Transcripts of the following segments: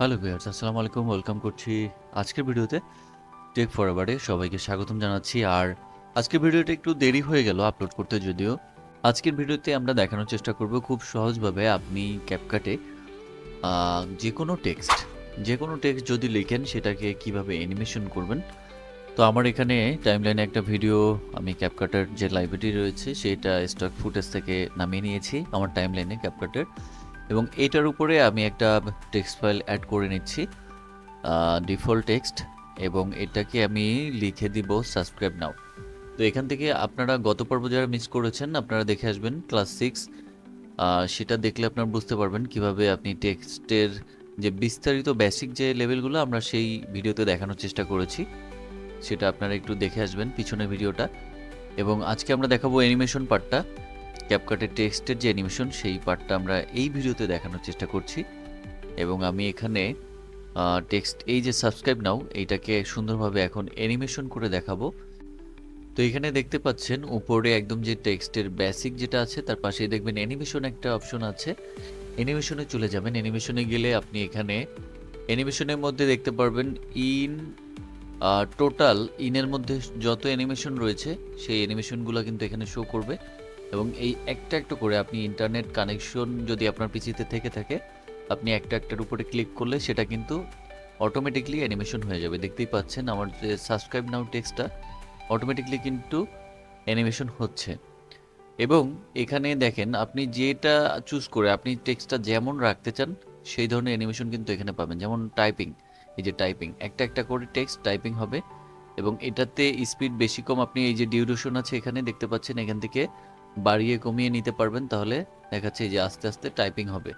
Hello viewers আসসালামু আলাইকুম welcome করছি আজকের ভিডিওতে। টেক ফরওয়ার্ডে সবাইকে স্বাগতম জানাচ্ছি। আর আজকের ভিডিওটা একটু দেরি হয়ে গেল আপলোড করতে যদিও। আজকের ভিডিওতে আমরা দেখানোর চেষ্টা করব খুব সহজভাবে আপনি ক্যাপকাটে যে কোনো টেক্সট যে কোনো টেক্সট যদি লিখেন সেটাকে কীভাবে অ্যানিমেশন করবেন। তো আমার এখানে টাইমলাইনে একটা ভিডিও আমি ক্যাপকাটের যে লাইব্রেরি রয়েছে সেটা স্টক ফুটেজ থেকে নামিয়ে নিয়েছি। আমার টাইমলাইনে ক্যাপকাটের এবং এটার উপরে আমি একটা টেক্সট ফাইল অ্যাড করে নিচ্ছি ডিফল্ট টেক্সট এবং এটাকে আমি লিখে দিব সাবস্ক্রাইব নাও তো এখান থেকে আপনারা গত পর্ব যারা মিস করেছেন, আপনারা দেখে আসবেন ক্লাস সিক্স সেটা দেখলে আপনারা বুঝতে পারবেন কীভাবে আপনি টেক্সটের যে বিস্তারিত বেসিক যে লেভেলগুলো আমরা সেই ভিডিওতে দেখানোর চেষ্টা করেছি, সেটা আপনারা একটু দেখে আসবেন পিছনের ভিডিওটা। এবং আজকে আমরা দেখাবো অ্যানিমেশন পার্টটা ক্যাপকাটের টেক্সটের যে অ্যানিমেশন সেই পার্টটা আমরা এই ভিডিওতে দেখানোর চেষ্টা করছি। এবং আমি এখানে টেক্সট এই যে সাবস্ক্রাইব নাও, এইটাকে সুন্দরভাবে এখন অ্যানিমেশন করে দেখাবো। তো এখানে দেখতে পাচ্ছেন, উপরে একদম যে টেক্সটের বেসিক যেটা আছে, তার পাশেই দেখবেন অ্যানিমেশন একটা অপশন আছে। অ্যানিমেশনে চলে যাবেন। অ্যানিমেশনে গেলে আপনি এখানে অ্যানিমেশনের মধ্যে দেখতে পারবেন ইন টোটাল ইনের মধ্যে যত অ্যানিমেশন রয়েছে, সেই অ্যানিমেশনগুলো কিন্তু এখানে শো করবে। এবং এই একটা একটা করে আপনি ইন্টারনেট কানেকশন যদি আপনার পিসিতে থেকে থাকে, আপনি একটা একটার উপরে ক্লিক করলে সেটা কিন্তু অটোমেটিকলি অ্যানিমেশন হয়ে যাবে। দেখতেই পাচ্ছেন আমার যে সাবস্ক্রাইব নাও টেক্সটটা অটোমেটিকলি কিন্তু অ্যানিমেশন হচ্ছে। এবং এখানে দেখেন, আপনি যেটা চুজ করে, আপনি টেক্সটটা যেমন রাখতে চান, সেই ধরনের অ্যানিমেশন কিন্তু এখানে পাবেন। যেমন টাইপিং এই যে টাইপিং একটা একটা করে টেক্সট টাইপিং হবে। এবং এটাতে স্পিড বেশি কম, আপনি এই যে ডিউরেশন আছে এখানে দেখতে পাচ্ছেন, এখান থেকে বাড়িয়ে কমিয়ে নিতে পারবেন, তাহলে দেখাচ্ছে যে আস্তে আস্তে টাইপিং হবে।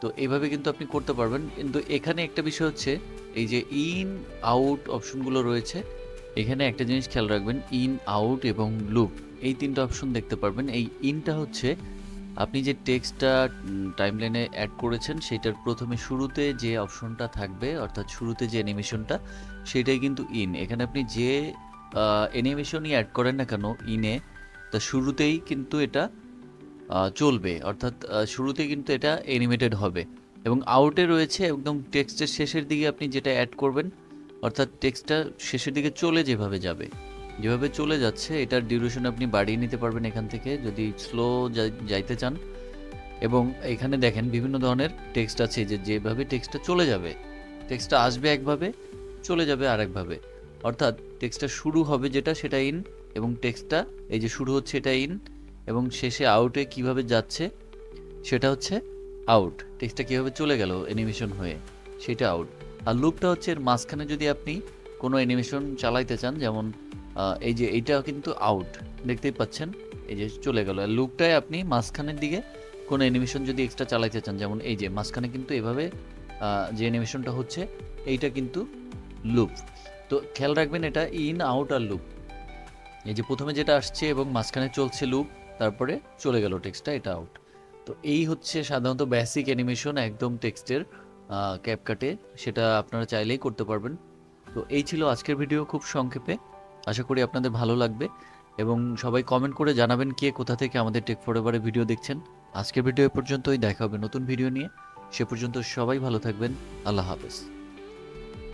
তো এইভাবে কিন্তু আপনি করতে পারবেন। কিন্তু এখানে একটা বিষয় হচ্ছে, এই যে ইন আউট অপশনগুলো রয়েছে, এখানে একটা জিনিস খেয়াল রাখবেন ইন আউট এবং লুপ এই তিনটা অপশন দেখতে পারবেন। এই ইনটা হচ্ছে, আপনি যে টেক্সটটা টাইমলাইনে অ্যাড করেছেন, সেটার প্রথমে শুরুতে যে অপশনটা থাকবে, অর্থাৎ শুরুতে যে অ্যানিমেশনটা সেটাই কিন্তু ইন এখানে আপনি যে অ্যানিমেশনই অ্যাড করেন না কেন ইনে তা শুরুতেই কিন্তু এটা চলবে। অর্থাৎ শুরুতেই কিন্তু এটা অ্যানিমেটেড হবে। এবং আউটে রয়েছে একদম টেক্সটের শেষের দিকে আপনি যেটা অ্যাড করবেন, অর্থাৎ টেক্সটটা শেষের দিকে চলে যেভাবে যাবে। যেভাবে চলে যাচ্ছে, এটার ডিউরেশন আপনি বাড়িয়ে নিতে পারবেন এখান থেকে যদি স্লো যাইতে চান। এবং এখানে দেখেন বিভিন্ন ধরনের টেক্সট আছে যে যেভাবে টেক্সটটা চলে যাবে। টেক্সটটা আসবে একভাবে, চলে যাবে আরেকভাবে। অর্থাৎ টেক্সটটা শুরু হবে যেটা, সেটা ইন এবং টেক্সটটা এই যে শুরু হচ্ছে এটা ইন এবং শেষে আউটে কীভাবে যাচ্ছে, সেটা হচ্ছে আউট টেক্সটটা কীভাবে চলে গেল অ্যানিমেশন হয়ে, সেটা আউট আর লুপটা হচ্ছে এর মাঝখানে যদি আপনি কোনো অ্যানিমেশন চালাইতে চান, যেমন এই যে এইটা কিন্তু আউট দেখতেই পাচ্ছেন, এই যে চলে গেল। আর লুপটায় আপনি মাঝখানের দিকে কোনো অ্যানিমেশন যদি এক্সট্রা চালাইতে চান, যেমন এই যে, মাঝখানে কিন্তু এভাবে যে অ্যানিমেশনটা হচ্ছে, এইটা কিন্তু লুপ তো খেয়াল রাখবেন এটা ইন আউট আর লুপ এই যে প্রথমে যেটা আসছে এবং মাঝখানে চলছে লুপ তারপরে চলে গেল টেক্সটটা এটা আউট তো এই হচ্ছে সাধারণত বেসিক অ্যানিমেশন একদম টেক্সটের ক্যাপকাটে সেটা আপনারা চাইলেই করতে পারবেন। তো এই ছিল আজকের ভিডিও খুব সংক্ষেপে। আশা করি আপনাদের ভালো লাগবে এবং সবাই কমেন্ট করে জানাবেন কে কোথা থেকে আমাদের টেক ফরএভারে ভিডিও দেখছেন। আজকের ভিডিও পর্যন্তই, দেখা হবে নতুন ভিডিও নিয়ে। সে পর্যন্ত সবাই ভালো থাকবেন। আল্লাহ হাফেজ।